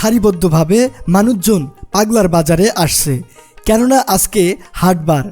সারিবদ্ধভাবে মানুষজন পাগলার বাজারে আসছে। কেননা আজকে হাটবার।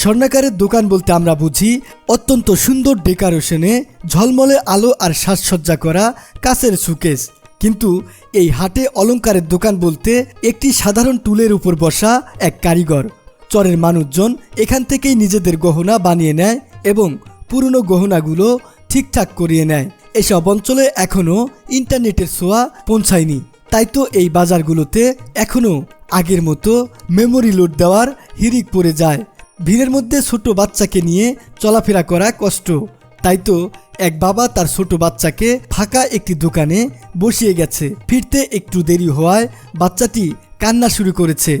স্বর্ণাকারের দোকান বলতে আমরা বুঝি, অত্যন্ত সুন্দর ডেকারেশনে ঝলমলে আলো আর সাজসজ্জা করা কাচের সুকেস কিন্তু এই হাটে অলংকারের দোকান বলতে একটি সাধারণ টুলের উপর বসা এক কারিগর। চরের মানুষজন এখান থেকেই নিজেদের গহনা বানিয়ে নেয় এবং পুরনো গহনাগুলো ঠিকঠাক করিয়ে নেয়। এসব অঞ্চলে এখনও ইন্টারনেটের ছোঁয়া পৌঁছায়নি। তাই তো এই বাজারগুলোতে এখনও আগের মতো মেমোরি লোড দেওয়ার হিরিক পড়ে যায়। ভিড়ের মধ্যে ছোট বাচ্চাকে নিয়ে চলাফেরা করা কষ্ট। তাই তো এক বাবা তার ছোট বাচ্চাকে ফাঁকা একটি দোকানে বসিয়ে গেছে। ফিরতে একটু দেরি হওয়ায় বাচ্চাটি কান্না শুরু করেছে।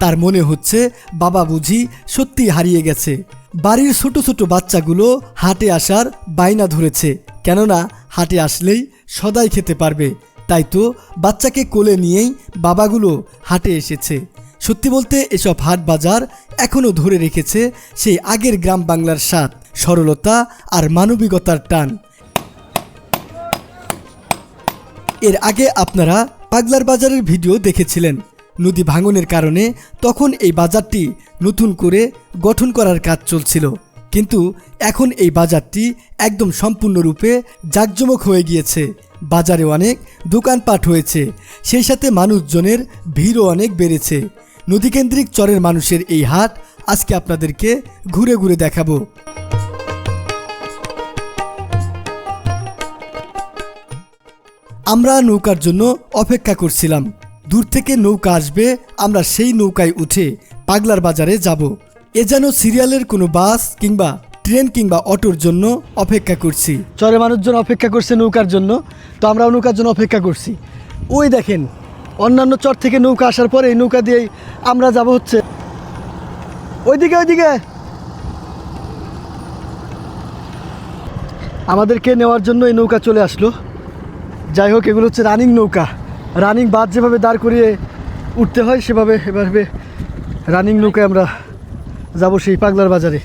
তার মনে হচ্ছে বাবা বুঝি সত্যি হারিয়ে গেছে। বাড়ির ছোট ছোট বাচ্চাগুলো হাটে আসার বাইনা ধরেছে। কেননা হাটে আসলেই সদাই খেতে পারবে। তাই তো বাচ্চাকে কোলে নিয়েই বাবাগুলো হাটে এসেছে। সত্যি বলতে এসব হাট বাজার এখনও ধরে রেখেছে সেই আগের গ্রাম বাংলার স্বাদ, সরলতা আর মানবিকতার টান। এর আগে আপনারা পাগলার বাজারের ভিডিও দেখেছিলেন। নদী ভাঙনের কারণে তখন এই বাজারটি নতুন করে গঠন করার কাজ চলছিল। কিন্তু এখন এই বাজারটি একদম সম্পূর্ণরূপে জাঁকজমক হয়ে গিয়েছে। বাজারে অনেক দোকানপাট হয়েছে। সেই সাথে মানুষজনের ভিড়ও অনেক বেড়েছে। নদীকেন্দ্রিক চরের মানুষের এই হাট আজকে আপনাদেরকে ঘুরে ঘুরে দেখাবো। আমরা নৌকার জন্য অপেক্ষা করছিলাম। দূর থেকে নৌকা আসবে, আমরা সেই নৌকায় উঠে পাগলার বাজারে যাব। এ যেন সিরিয়ালের কোনো বাস কিংবা ট্রেন কিংবা অটোর জন্য অপেক্ষা করছি। চরে মানুষজন অপেক্ষা করছে নৌকার জন্য, তো আমরাও নৌকার জন্য অপেক্ষা করছি। ওই দেখেন, অন্যান্য চর থেকে নৌকা আসার পরে এই নৌকা দিয়েই আমরা যাব হচ্ছে। ওইদিকে ওইদিকে! আমাদেরকে নেওয়ার জন্য এই নৌকা চলে আসলো? যাই হোক, এগুলো হচ্ছে রানিং নৌকা। রানিং বাদ যেভাবে দাঁড় করিয়ে উঠতে হয়, সেভাবে এভাবে রানিং নৌকায় আমরা যাব সেই পাগলার বাজারে।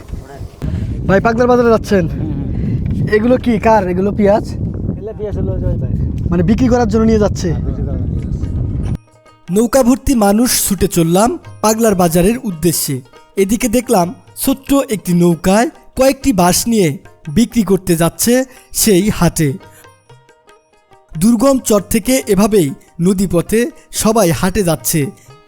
ভাই পাগলার বাজারে যাচ্ছেন? এগুলো কি? কার? এগুলো পেঁয়াজ? মানে বিক্রি করার জন্য নিয়ে যাচ্ছে? নৌকা ভর্তি মানুষ ছুটে চললাম পাগলার বাজারের উদ্দেশ্যে। এদিকে দেখলাম ছোট্ট একটি নৌকায় কয়েকটি বাঁশ নিয়ে বিক্রি করতে যাচ্ছে সেই হাটে। দুর্গম চর থেকে এভাবেই নদীপথে সবাই হাটে যাচ্ছে।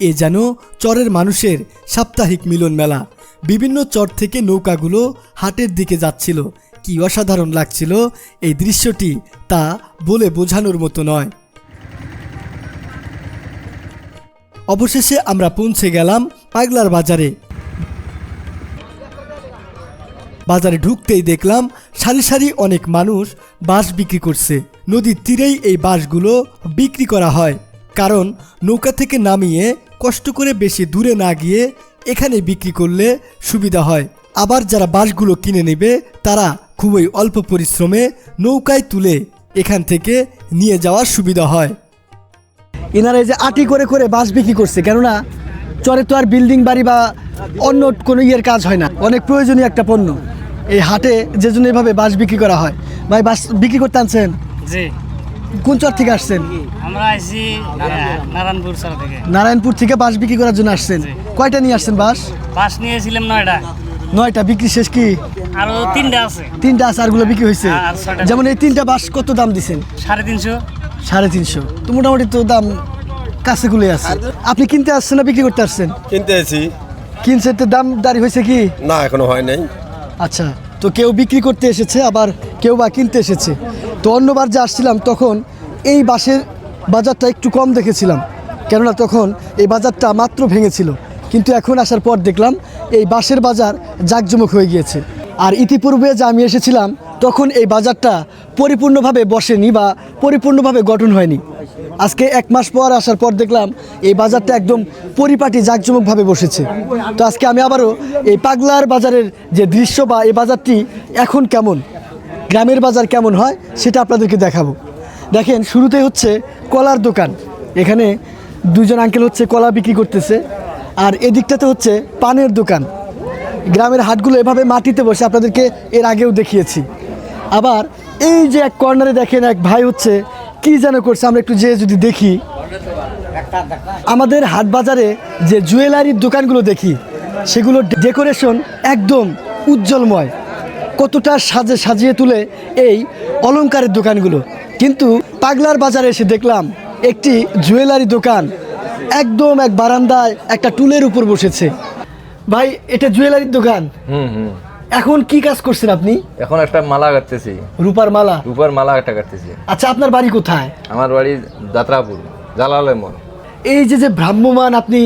এ যেন চরের মানুষের সাপ্তাহিক মিলন মেলা বিভিন্ন চর থেকে নৌকাগুলো হাটের দিকে যাচ্ছিল। কি অসাধারণ লাগছিল এই দৃশ্যটি তা বলে বোঝানোর মতো নয়। অবশেষে আমরা পৌঁছে গেলাম পাগলার বাজারে। বাজারে ঢুকতেই দেখলাম সারি সারি অনেক মানুষ বাঁশ বিক্রি করছে। নদীর তীরেই এই বাঁশগুলো বিক্রি করা হয়। কারণ নৌকা থেকে নামিয়ে কষ্ট করে বেশি দূরে না গিয়ে এখানে বিক্রি করলে সুবিধা হয়। আবার যারা বাঁশগুলো কিনে নেবে, তারা খুবই অল্প পরিশ্রমে নৌকায় তুলে এখান থেকে নিয়ে যাওয়ার সুবিধা হয়। এনারা এই যে আটি করে করে বাঁশ বিক্রি করছে, কেননা চরে তো আর বিল্ডিং বাড়ি বা অন্য কোনো ইয়ের কাজ হয় না। অনেক প্রয়োজনীয় একটা পণ্য। এই হাটে যে জন্য এভাবে বাঁশ বিক্রি করা হয়। ভাই, বাঁশ বিক্রি করতে আনছেন? জি। কোন চর থেকে আসছেন? আমরা আইছি নারায়ণপুর সর থেকে। নারায়ণপুর থেকে বাঁশ বিক্রি করার জন্য আসছেন। কয়টা নিয়ে আসছেন বাঁশ বাস নিয়েছিলাম নয়টা। নয়টা বিক্রি শেষ কি? আরও তিনটা আছে। তিনটা আচারগুলো বিক্রি হয়েছে। ছয়টা। যেমন এই তিনটা বাঁশ কত দাম দিছেন? সাড়ে তিনশো। সাড়ে তিনশো। তো মোটামুটি তো দাম কাছে গুলে আছে। আপনি কিনতে আসছেন না বিক্রি করতে আসছেন? কিনতে এসি কিনছে তো দাম দাঁড়ি হয়েছে কি? না এখনও হয় নাই। আচ্ছা। তো কেউ বিক্রি করতে এসেছে, আবার কেউ বা কিনতে এসেছে। তো অন্যবার যে আসছিলাম তখন এই বাঁশের বাজারটা একটু কম দেখেছিলাম, কেননা তখন এই বাজারটা মাত্র ভেঙেছিল। কিন্তু এখন আসার পর দেখলাম এই বাঁশের বাজার জাঁকজমক হয়ে গিয়েছে। আর ইতিপূর্বে যে আমি এসেছিলাম, তখন এই বাজারটা পরিপূর্ণভাবে বসেনি বা পরিপূর্ণভাবে গঠন হয়নি। আজকে এক মাস পর আসার পর দেখলাম এই বাজারটা একদম পরিপাটি, জাঁকজমকভাবে বসেছে। তো আজকে আমি আবারও এই পাগলার বাজারের যে দৃশ্য বা এই বাজারটি এখন কেমন, গ্রামের বাজার কেমন হয় সেটা আপনাদেরকে দেখাবো। দেখেন শুরুতে হচ্ছে কলার দোকান। এখানে দুজন আঙ্কেল হচ্ছে কলা বিক্রি করতেছে, আর এদিকটাতে হচ্ছে পানের দোকান। গ্রামের হাটগুলো এভাবে মাটিতে বসে, আপনাদেরকে এর আগেও দেখিয়েছি। আবার এই যে এক কর্নারে দেখেন এক ভাই হচ্ছে কি যেন করছে, আমরা একটু যেয়ে যদি দেখি। আমাদের হাট বাজারে যে জুয়েলারির দোকানগুলো দেখি, সেগুলো ডেকোরেশন একদম উজ্জ্বলময়। কতটা সাজে সাজিয়ে তুলে এই অলংকারের দোকানগুলো। কিন্তু পাগলার বাজারে এসে দেখলাম, একটি জুয়েলারি দোকান একদম এক বারান্দায় একটা টুলের উপর বসেছে। ভাই, এটা জুয়েলারির দোকান। হুম হুম। এখন কি কাজ করছেন আপনি? এখন একটা মালা কাটতেছি। রূপার মালা? রূপার মালা একটা কাটতেছি। আচ্ছা আপনার বাড়ি কোথায়? আমার বাড়ি যাত্রাপুর জালালয় মোড় এই যে যে ভ্রাম্যমান আপনি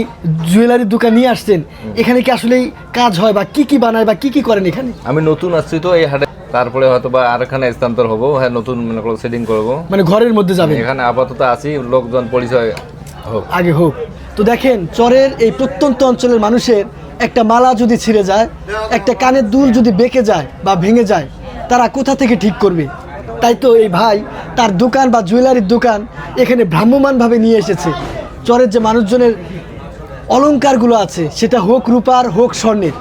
জুয়েলারির দোকান নিয়ে আসছেন এখানে কি আসলেই কাজ হয় বা কি কি বানায় বা কি কি করেন এখানে? আমি নতুন আসছি তো এই হাটে। তারপরে হয়তো বা আরেকখানে স্থানান্তর হব হ্যাঁ নতুন মনে সেটিং করব। মানে ঘরের মধ্যে যাবেন? এখানে আপাতত আছি লোকজন পরিচয় হোক। আগে হোক। তো দেখেন চরের এই প্রত্যন্ত অঞ্চলের মানুষের একটা মালা যদি ছিঁড়ে যায় একটা কানের দুল যদি বেঁকে যায় বা ভেঙে যায় তারা কোথা থেকে ঠিক করবে? তাই তো এই ভাই তার দোকান বা জুয়েলারির দোকান এখানে ভ্রাম্যমানভাবে নিয়ে এসেছে। চরের যে মানুষজনের অলঙ্কারগুলো আছে সেটা হোক রূপার হোক স্বর্ণের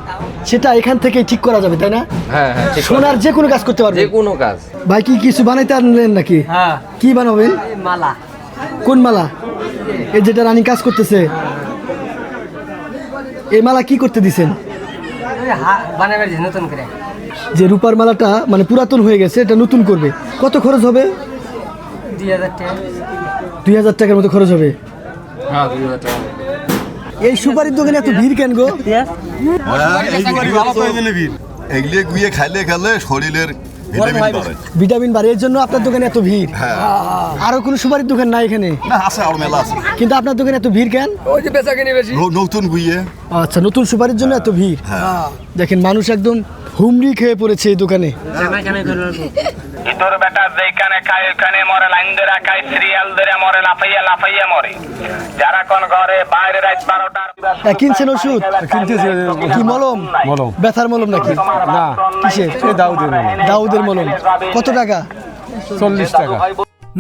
সেটা এখান থেকেই ঠিক করা যাবে তাই না? হ্যাঁ হ্যাঁ সোনার যে কোনো কাজ করতে পারবে যে কোনো কাজ। ভাই কি কিছু বানাইতে আনলেন নাকি? হ্যাঁ। কি বানাবেন? মালা। কোন মালা? এই যেটা রানী কাজ করতেছে। এই মালা কি করতে দিছেন? বানাবার নতুন করে। যে রূপার মালাটা মানে পুরাতন হয়ে গেছে এটা নতুন করবে। কত খরচ হবে? দুই হাজার টাকার মতো খরচ হবে। হ্যাঁ এই সুপারির দোকানে এত ভিড় কেন গো? এগুলি গুয়ে খাইলে খেলে শরীরের ভিটামিন বাড়ে এর জন্য আপনার দোকানে এত ভিড়? হ্যাঁ। আরও কোনো সুপারির দোকান নাই এখানে? না আছে আরও মেলা আছে। কিন্তু আপনার দোকানে এত ভিড় কেন? ন- নতুন গুইয়ে আচ্ছা নতুন সুপারির জন্য এত ভিড়? দেখেন মানুষ একদম হুমড়ি খেয়ে পড়েছে এই দোকানে। তোর বেটা যেখানে খায় ওখানে মরে লাইন ধরে খায় সিরিয়াল ধরে মরে লাফাইয়া লাফাইয়া মরে। যারা কোন ঘরে বাইরে রাত বারোটার কিনছেন ওষুধ? কি মলম? মলম। ব্যথার মলম নাকি? না। কিসের? দাউদের মলম। দাউদের মলম। কত টাকা? চল্লিশ টাকা।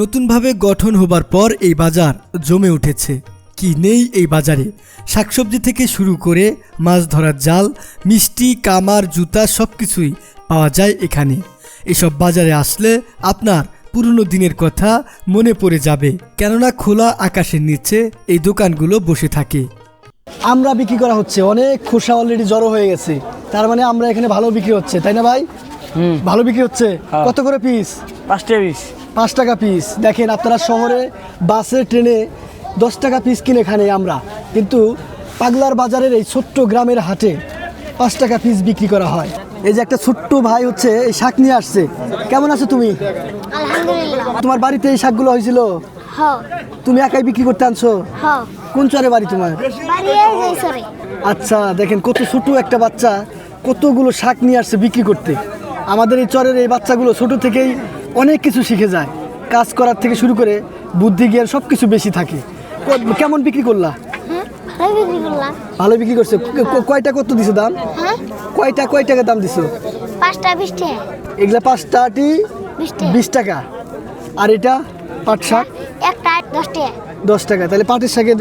নতুনভাবে গঠন হবার পর এই বাজার জমে উঠেছে। কি নেই এই বাজারে? শাকসবজি থেকে শুরু করে মাছ ধরার জাল মিষ্টি কামার জুতা সব কিছুই পাওয়া যায় এখানে। এসব বাজারে আসলে আপনার পুরনো দিনের কথা মনে পড়ে যাবে। কেননা খোলা আকাশের নিচে এই দোকানগুলো বসে থাকে। আমরা বিক্রি করা হচ্ছে অনেক খোসা অলরেডি জড়ো হয়ে গেছে। তার মানে আমরা এখানে ভালো বিক্রি হচ্ছে তাই না ভাই? ভালো বিক্রি হচ্ছে? কত করে পিস পাঁচটা পিস পাঁচ টাকা পিস দেখেন আপনারা শহরে বাসে ট্রেনে দশ টাকা পিস কিনে খানে আমরা। কিন্তু পাগলার বাজারের এই ছোট্ট গ্রামের হাটে পাঁচ টাকা পিস বিক্রি করা হয়। এই যে একটা ছোট্ট ভাই হচ্ছে এই শাক নিয়ে আসছে। কেমন আছো তুমি? তোমার বাড়িতে এই শাকগুলো হয়েছিল? তুমি একাই বিক্রি করতে আনছো? কোন চরে বাড়ি তোমার? আচ্ছা দেখেন কত ছোট একটা বাচ্চা কতগুলো শাক নিয়ে আসছে বিক্রি করতে। আমাদের এই চরের এই বাচ্চাগুলো ছোট থেকেই অনেক কিছু শিখে যায়। কাজ করার থেকে শুরু করে বুদ্ধি জ্ঞান সব কিছু বেশি থাকে। কেমন বিক্রি করলা? ভালো বিক্রি করছে। কয়টা কত দিছো দাম? হ্যাঁ? কয়টা কয় টাকা দাম দিছো? পাঁচটা বিশ টাকা। এগুলা পাঁচটাটি বিশ টাকা। বিশ টাকা। আর এটা পাট শাক? একটা দশ টাকা। দশ টাকা। তাহলে পাটের শাকের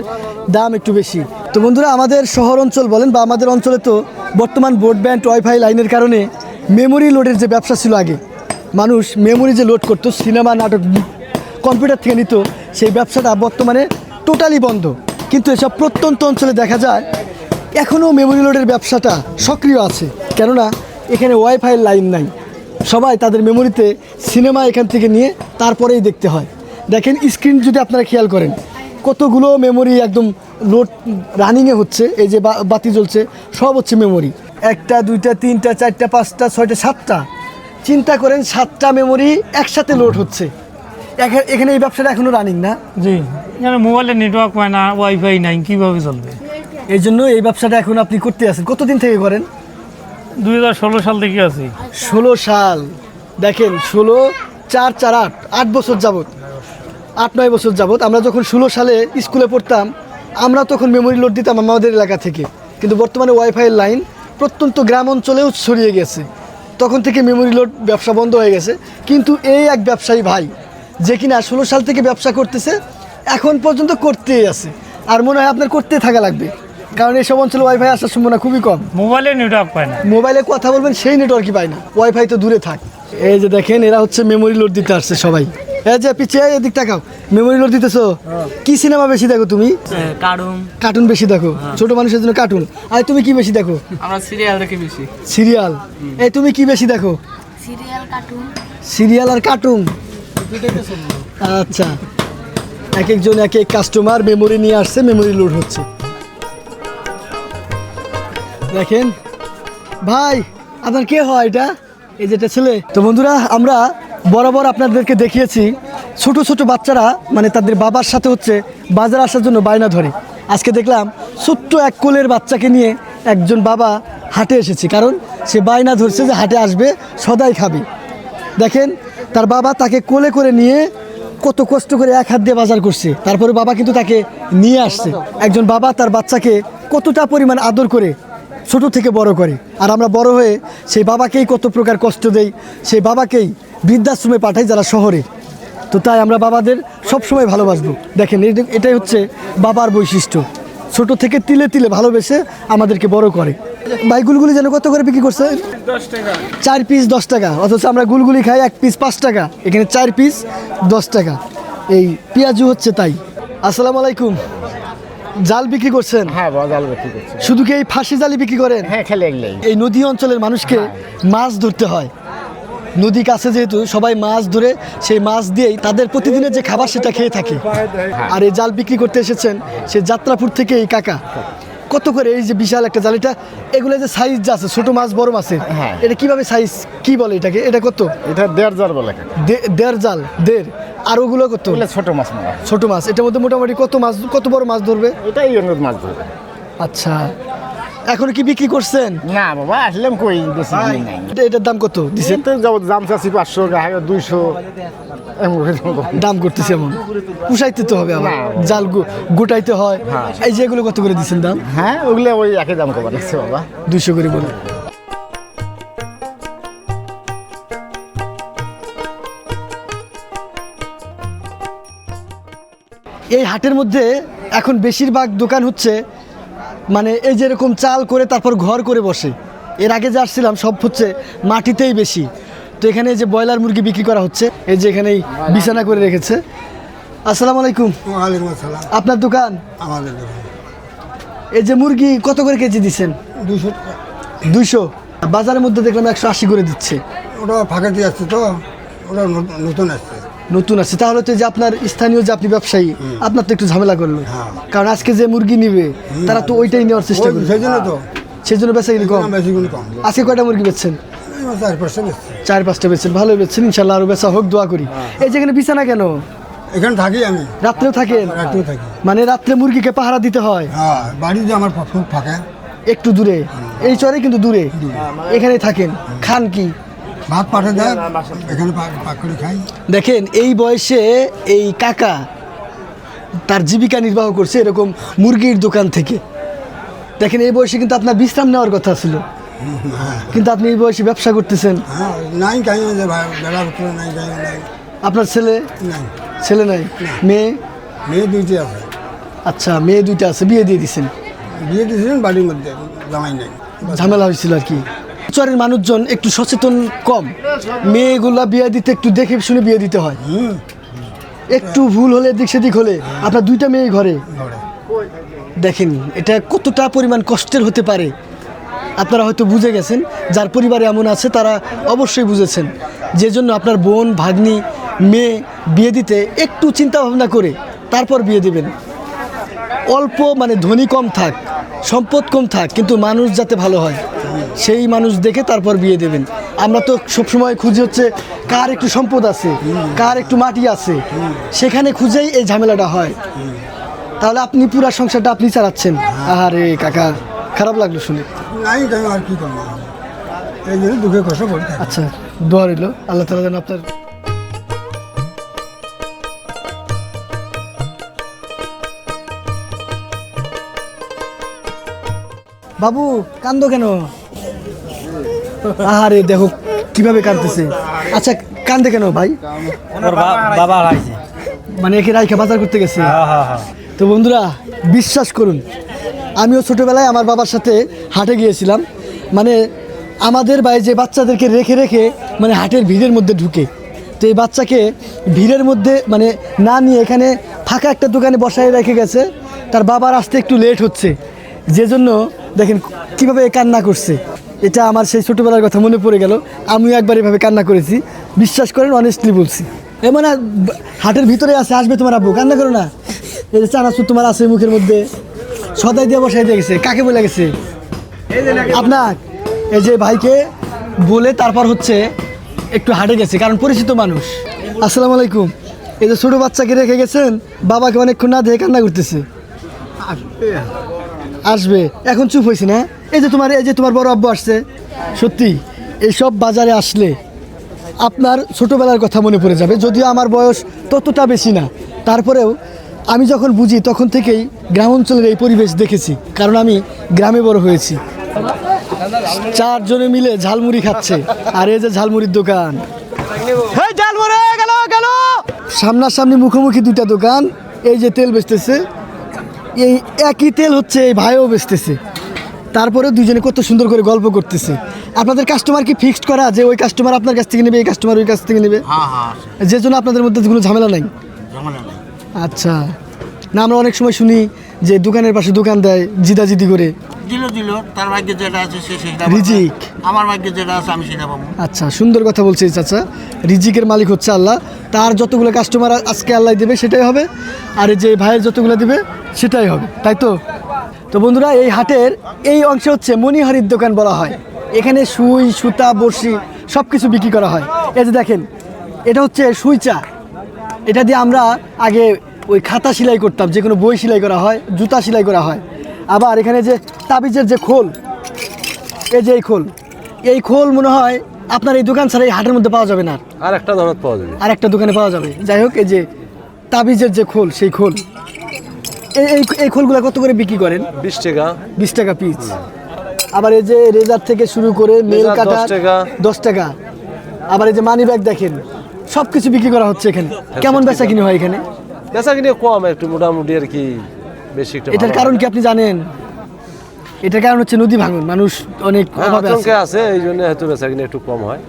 দাম একটু বেশি। তো বন্ধুরা আমাদের শহর অঞ্চল বলেন বা আমাদের অঞ্চলে তো বর্তমান ব্রডব্যান্ড ওয়াইফাই লাইনের কারণে মেমোরি লোডের যে ব্যবসা ছিল আগে মানুষ মেমোরি যে লোড করতো সিনেমা নাটক কম্পিউটার থেকে নিত সেই ব্যবসাটা বর্তমানে টোটালি বন্ধ। কিন্তু এসব প্রত্যন্ত অঞ্চলে দেখা যায়, এখনও মেমোরি লোডের ব্যবসাটা সক্রিয় আছে। কেননা, এখানে ওয়াইফাইয়ের লাইন নাই। সবাই তাদের মেমোরিতে সিনেমা এখান থেকে নিয়ে তারপরেই দেখতে হয়। দেখেন স্ক্রিন যদি আপনারা খেয়াল করেন, কতগুলো মেমোরি একদম লোড রানিংয়ে হচ্ছে, এই যে বাতি জ্বলছে, সব হচ্ছে মেমোরি একটা, দুইটা, তিনটা, চারটা, পাঁচটা, ছয়টা, সাতটা। চিন্তা করেন, সাতটা মেমোরি একসাথে লোড হচ্ছে। এখানে এই ব্যবসাটা এখনও রানিং না? জি। এখানে মোবাইলে নেটওয়ার্ক পায় না ওয়াইফাই নাই কীভাবে চলবে? এই জন্য এই ব্যবসাটা এখন আপনি করতে আছেন। কতদিন থেকে করেন? দুই হাজার ষোলো সাল থেকে আছি। ষোলো সাল। দেখেন ষোলো চার চার আট। আট বছর যাবত আট নয় বছর যাবত আমরা যখন ষোলো সালে স্কুলে পড়তাম আমরা তখন মেমোরি লোড দিতাম আমাদের এলাকা থেকে। কিন্তু বর্তমানে ওয়াইফাইয়ের লাইন প্রত্যন্ত গ্রাম অঞ্চলেও ছড়িয়ে গেছে। তখন থেকে মেমোরি লোড ব্যবসা বন্ধ হয়ে গেছে। কিন্তু এই এক ব্যবসায়ী ভাই যে কিনা ষোলো সাল থেকে ব্যবসা করতেছে এখন পর্যন্ত করতেই আছে। আর মনে হয় আপনার করতে থাকা লাগবে। কারণ এইসব অঞ্চলে ওয়াইফাই আসার সম্ভাবনা খুবই কম। মোবাইলে নেটওয়ার্ক পায় না। মোবাইলে কথা বলবেন সেই নেটওয়ার্কই পায় না। ওয়াইফাই তো দূরে থাক। এই যে দেখেন এরা হচ্ছে মেমোরি লোড দিতে আসছে সবাই। এই যে পিছিয়ে এদিক তাকাও। মেমোরি লোড দিতেছো? কি সিনেমা বেশি দেখো তুমি? কার্টুন কার্টুন বেশি দেখো। ছোট মানুষের জন্য কার্টুন আর তুমি কি বেশি দেখো? আমরা সিরিয়াল দেখি বেশি। সিরিয়াল এই তুমি কি বেশি দেখো? সিরিয়াল কার্টুন সিরিয়াল আর কার্টুন আচ্ছা। এক একজন, এক এক কাস্টমার মেমোরি নিয়ে আসছে মেমোরি লোড হচ্ছে। দেখেন, ভাই, আপনার কে হয় এটা? এই যেটা ছেলে। তো বন্ধুরা, আমরা বরাবর আপনাদেরকে দেখিয়েছি, ছোট ছোট বাচ্চারা মানে তাদের বাবার সাথে হচ্ছে বাজার আসার জন্য বায়না ধরে। আজকে দেখলাম, ছোট্ট এক কোলের বাচ্চাকে নিয়ে একজন বাবা হাটে এসেছে। কারণ সে বায়না ধরছে যে হাটে আসবে, সদাই খাবে। দেখেন তার বাবা তাকে কোলে করে নিয়ে কত কষ্ট করে এক হাত দিয়ে বাজার করছে। তারপরে বাবা কিন্তু তাকে নিয়ে আসছে। একজন বাবা তার বাচ্চাকে কতটা পরিমাণ আদর করে ছোট থেকে বড় করে। আর আমরা বড় হয়ে সেই বাবাকেই কত প্রকার কষ্ট দেই, সেই বাবাকেই বৃদ্ধাশ্রমে পাঠাই যারা শহরে। তো তাই আমরা বাবাদের সবসময় ভালোবাসবো। দেখেন এটাই হচ্ছে বাবার বৈশিষ্ট্য। ছোট থেকে তিলে তিলে ভালোবেসে আমাদেরকে বড় করে। ভাই গুলগুলি যেন কত করে বিক্রি করছে? চার পিস দশ টাকা অথচ আমরা গুলগুলি খাই এক পিস পাঁচ টাকা এখানে চার পিস দশ টাকা। এই পেঁয়াজু হচ্ছে তাই। আসসালামু আলাইকুম। জাল বিক্রি করছেন? হ্যাঁ বিক্রি শুধু কি এই ফাঁসি জালি বিক্রি করেন? হ্যাঁ খেলে এগুলোই। এই নদী অঞ্চলের মানুষকে মাছ ধরতে হয়। নদী কাছে যেহেতু সবাই মাছ ধরে সেই মাছ দিয়েই তাদের প্রতিদিনের যে খাবার সেটা খেয়ে থাকে। আর এই জাল বিক্রি করতে এসেছেন সে যাত্রাপুর থেকে এই কাকা। কত করে এই যে বিশাল একটা জাল এটা এগুলো যে সাইজ যা আছে ছোট মাছ বড় মাছের হ্যাঁ। এটা কীভাবে সাইজ কি বলে এটাকে? এটা কত? এটা দেড় জাল বলে দেড় জাল দেড়। আর ওগুলো কত? ছোট মাছ ছোট মাছ। এটার মধ্যে মোটামুটি কত মাছ কত বড় মাছ ধরবে? এটাই মাছ ধরবে। আচ্ছা। এখন কি বিক্রি করছেন? না বাবা আসলাম কই বেশি দিন নাই। এটা- এটার দাম কত দিছেন তো যাব দাম চাচ্ছি পাঁচশো গায়ে দুইশো এমন করে দাম করতেছে এমন। পুষাইতে তো হবে আবার। না। জাল গু- গোটাইতে হয়। এই যে এগুলো কত করে দিচ্ছেন দাম? হ্যাঁ ওগুলো ওই একই দাম কবার লাগছে বাবা। দুইশো করে বলে। এই হাটের মধ্যে এখন বেশিরভাগ দোকান হচ্ছে মানে এই যে এরকম চাল করে তারপর ঘর করে বসে। এর আগে যে আসছিলাম সব হচ্ছে মাটিতেই বেশি। তো এখানে এই যে ব্রয়লার মুরগি বিক্রি করা হচ্ছে এই যে এখানেই বিছানা করে রেখেছে। আসসালামু আলাইকুম। আপনার দোকান? আমাদের দোকানে। এই যে মুরগি কত করে কেজি দিচ্ছেন? দুশো দুইশো? বাজারের মধ্যে দেখলাম একশো আশি করে দিচ্ছে। ওটা ফাঁকা দিয়ে আসছে তো ওটা নতুন আসছে। নতুন আছে। তাহলে তো যে আপনার স্থানীয় যে আপনি ব্যবসায়ী আপনার তো একটু ঝামেলা করল। হ্যাঁ। কারণ আজকে যে মুরগি নিবে তারা তো ওইটাই নেওয়ার চেষ্টা করবে। সেই জন্য তো। সেই জন্য বেচা কিনি কম। আজকে কয়টা মুরগি বেচছেন? চার পাঁচটা বেচছেন। ভালো বেচছেন ইনশাল্লাহ আরও বেচা হোক দোয়া করি। এই যেখানে বিছানা কেন? এখানে থাকি আমি। রাত্রেও থাকেন? রাত্রেও থাকি। মানে রাত্রে মুরগিকে পাহারা দিতে হয়? হ্যাঁ বাড়ি যে আমার ফাঁকা একটু দূরে। এই চরে কিন্তু দূরে। এখানে থাকেন। খান কি? ভাত পাঠে দেয় এখানে পাক- পাক করে খাই। দেখেন এই বয়সে এই কাকা তার জীবিকা নির্বাহ করছে এরকম মুরগির দোকান থেকে। দেখেন এই বয়সে কিন্তু আপনার বিশ্রাম নেওয়ার কথা ছিল। কিন্তু আপনি এই বয়সে ব্যবসা করতেছেন। হ্যাঁ নাই খাই নাই নাই আপনার ছেলে? নাই। ছেলে নাই? মেয়ে? মেয়ে দুইটি আছে। আচ্ছা মেয়ে দুইটা আছে বিয়ে দিয়ে দিছেন বিয়ে দিয়েছিলেন বাড়ির মধ্যে জামাই নাই। ঝামেলা হয়েছিল আর কি। চরের মানুষজন একটু সচেতন কম। মেয়েগুলা বিয়ে দিতে একটু দেখে শুনে বিয়ে দিতে হয়। একটু ভুল হলে এদিক সেদিক হলে আপনার দুইটা মেয়ে ঘরে। দেখেন, এটা কতটা পরিমাণ কষ্টের হতে পারে। আপনারা হয়তো বুঝে গেছেন, যার পরিবারে এমন আছে তারা অবশ্যই বুঝেছেন। যে জন্য আপনার বোন, ভাগ্নি, মেয়ে বিয়ে দিতে একটু চিন্তা ভাবনা করে, তারপর বিয়ে দেবেন। অল্প মানে ধনী কম থাক। সম্পদ কম থাক কিন্তু মানুষ যাতে ভালো হয় সেই মানুষ দেখে তারপর বিয়ে দেবেন। আমরা তো সবসময় খুঁজি হচ্ছে কার একটু সম্পদ আছে কার একটু মাটি আছে সেখানে খুঁজেই এই ঝামেলাটা হয়। তাহলে আপনি পুরা সংসারটা আপনি চালাচ্ছেন। আরে কাকা খারাপ লাগল শুনে। নাই আর কি করব? এই জন্য দুঃখে কষ্ট করে আচ্ছা দোয়া রইল। আল্লাহ তালা যেন আপনার বাবু কান্দো কেন? আহারে দেখো কীভাবে কাঁদতেছে। আচ্ছা কান্দে কেন ভাই? বাবা হারাইছে। মানে একে রাইখা বাজার করতে গেছে। তো বন্ধুরা বিশ্বাস করুন আমিও ছোটোবেলায় আমার বাবার সাথে হাটে গিয়েছিলাম। মানে আমাদের বাড়ি যে বাচ্চাদেরকে রেখে রেখে মানে হাটের ভিড়ের মধ্যে ঢুকে। তো এই বাচ্চাকে ভিড়ের মধ্যে মানে না নিয়ে এখানে ফাঁকা একটা দোকানে বসায় রেখে গেছে। তার বাবার আসতে একটু লেট হচ্ছে। যে জন্য দেখেন কীভাবে কান্না করছে। এটা আমার সেই ছোটোবেলার কথা মনে পড়ে গেল। আমিও একবার এভাবে কান্না করেছি। বিশ্বাস করেন অনেস্টলি বলছি। এ মানে হাটের ভিতরে আছে, আসবে তোমার আব্বু, কান্না করো না। এই যে চানাচুর তোমার আছে মুখের মধ্যে। সদাই দিয়ে বসাই দিয়ে গেছে, কাকে বলে গেছে? আপনার, এই যে ভাইকে বলে তারপর হচ্ছে একটু হাটে গেছে, কারণ পরিচিত মানুষ। আসসালামু আলাইকুম। এই যে ছোটো বাচ্চাকে রেখে গেছেন, বাবাকে অনেকক্ষণ না দিয়ে কান্না করতেছে। আসবে। এখন চুপ হয়েছে না। এই যে তোমার এই যে তোমার বড় আব্বু আসছে। সত্যি এইসব বাজারে আসলে আপনার ছোটোবেলার কথা মনে পড়ে যাবে। যদিও আমার বয়স ততটা বেশি না। তারপরেও আমি যখন বুঝি তখন থেকেই গ্রাম অঞ্চলের এই পরিবেশ দেখেছি। কারণ আমি গ্রামে বড় হয়েছি। চারজনে মিলে ঝালমুড়ি খাচ্ছে। আর এই যে ঝালমুড়ির দোকান। এই ঝালমুড়ি গেল গেল। সামনাসামনি মুখোমুখি দুটা দোকান। এই যে তেল বেচতেছে। এই একই তেল হচ্ছে এই ভাইও বেচতেছে। তারপরে দুজনে কত সুন্দর করে গল্প করতেছে। আপনাদের কাস্টমার কি ফিক্সড করা যে ওই কাস্টমার আপনার কাছ থেকে নেবে এই কাস্টমার ওই কাছ থেকে নেবে? যে জন্য আপনাদের মধ্যে কোনো ঝামেলা নাই? আচ্ছা। না আমরা অনেক সময় শুনি যে দোকানের পাশে দোকান দেয় জিদাজিদি করে। দিল দিল তার ভাগ্যে যেটা আছে সে সেটা রিজিক। আমার ভাগ্যে যেটা আছে আমি সেটা পাবো। আচ্ছা সুন্দর কথা বলছে এই চাচা। রিজিকের মালিক হচ্ছে আল্লাহ। তার যতগুলো কাস্টমার আজকে আল্লাহ দেবে, সেটাই হবে। আর যে ভাইয়ের যতগুলো দিবে, সেটাই হবে। তাই তো? তো বন্ধুরা, এই হাটের এই অংশে হচ্ছে মণিহারির দোকান বলা হয়। এখানে সুই, সুতা, বড়শি সব কিছু বিক্রি করা হয়। এই যে দেখেন, এটা হচ্ছে সুইচা এটা দিয়ে আমরা আগে ওই খাতা সেলাই করতাম যে কোনো বই সেলাই করা হয়, জুতা সেলাই করা হয়। আবার এখানে যে তাবিজের যে খোল, এই যে এই খোল এই খোল মনে হয় আপনার এই দোকান ছাড়া এই হাটের মধ্যে পাওয়া যাবে না। আর। একটা ধরনের পাওয়া যাবে। আর একটা দোকানে পাওয়া যাবে। যাই হোক এই যে তাবিজের যে খোল সেই খোল। এই এই খোলগুলো কত করে বিক্রি করেন? বিশ টাকা। বিশ টাকা পিস আবার এই যে রেজার থেকে শুরু করে মেল কাটা 10 টাকা। দশ টাকা। আবার এই যে মানি ব্যাগ দেখেন সব কিছু বিক্রি করা হচ্ছে এখানে। কেমন বেচা কিনে হয় এখানে? বেচা কিনে কম একটু মোটামুটি আর কি বেশি এটার কারণ কি আপনি জানেন? এটার কারণ হচ্ছে নদী ভাঙন মানুষ অনেক হ্যাঁ, আতঙ্কে আছে এই জন্য হয়তো বেচা কিনে একটু কম হয়।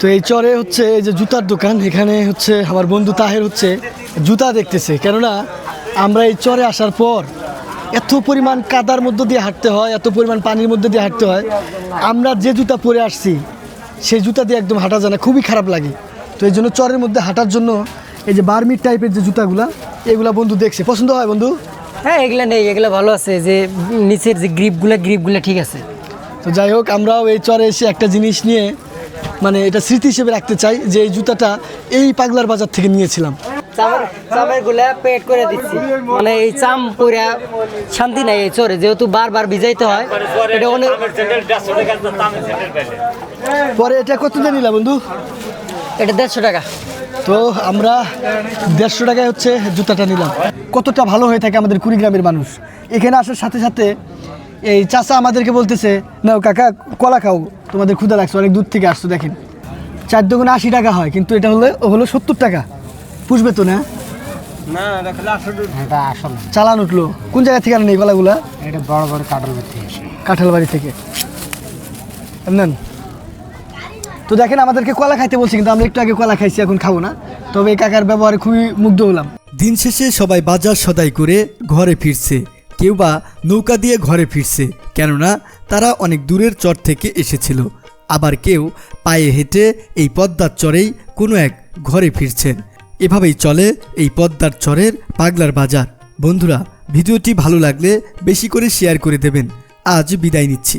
তো এই চরে হচ্ছে এই যে জুতার দোকান এখানে হচ্ছে আমার বন্ধু তাহের হচ্ছে জুতা দেখতেছে। কেননা আমরা এই চরে আসার পর এত পরিমাণ কাদার মধ্য দিয়ে হাঁটতে হয় এত পরিমাণ পানির মধ্যে দিয়ে হাঁটতে হয়। আমরা যে জুতা পরে আসছি সেই জুতা দিয়ে একদম হাঁটা যায় না খুবই খারাপ লাগে। তো এই জন্য চরের মধ্যে হাঁটার জন্য এই যে বার্মির টাইপের যে জুতাগুলা এগুলা বন্ধু দেখছে। পছন্দ হয় বন্ধু? হ্যাঁ এগুলা নেই এগুলা ভালো আছে। যে নিচের যে গ্রিপগুলো গ্রিপগুলো ঠিক আছে। তো যাই হোক আমরাও এই চরে এসে একটা জিনিস নিয়ে মানে এটা স্মৃতি হিসেবে রাখতে চাই যে এই জুতাটা এই পাগলার বাজার থেকে নিয়েছিলাম। চামের চামেরগুলা পেট করে দিচ্ছি। মানে এই চাম পরে শান্তি নাই এই চরে যেহেতু বারবার ভিজাইতে হয় এটা অনেক পরে এটা কত দিয়ে নিলা বন্ধু? এটা দেড়শো টাকা। তো আমরা দেড়শো টাকায় হচ্ছে জুতাটা নিলাম। কতটা ভালো হয়ে থাকে আমাদের কুড়িগ্রামের মানুষ। এখানে আসার সাথে সাথে এই চাচা আমাদেরকে বলতেছে নাও কাকা কলা খাও। তোমাদের ক্ষুদা লাগছে অনেক দূর থেকে আসছো দেখেন। চার দোকানে আশি টাকা হয় কিন্তু এটা হলো হলো সত্তর টাকা। পুষবে তো না? এটা চালান উঠল। কোন জায়গা থেকে আনেন এই কলাগুলা? এটা বড় বড় কাঠের ভিতরে আসে। কাঁঠাল বাড়ি থেকে। নেন। তো দেখেন আমাদেরকে কলা খাইতে বলছি, কিন্তু আমরা একটু আগে কলা খাইছি, এখন খাব না। তবে এই কাকার ব্যবহারে খুবই মুগ্ধ হলাম। দিন শেষে সবাই বাজার সদাই করে ঘরে ফিরছে। কেউ বা নৌকা দিয়ে ঘরে ফিরছে, কেননা তারা অনেক দূরের চর থেকে এসেছিল। আবার কেউ পায়ে হেঁটে এই পদ্মার চরেই কোনো এক ঘরে ফিরছেন। এভাবেই চলে এই পদ্মার চরের পাগলার বাজার। বন্ধুরা, ভিডিওটি ভালো লাগলে বেশি করে শেয়ার করে দেবেন। আজ বিদায় নিচ্ছি।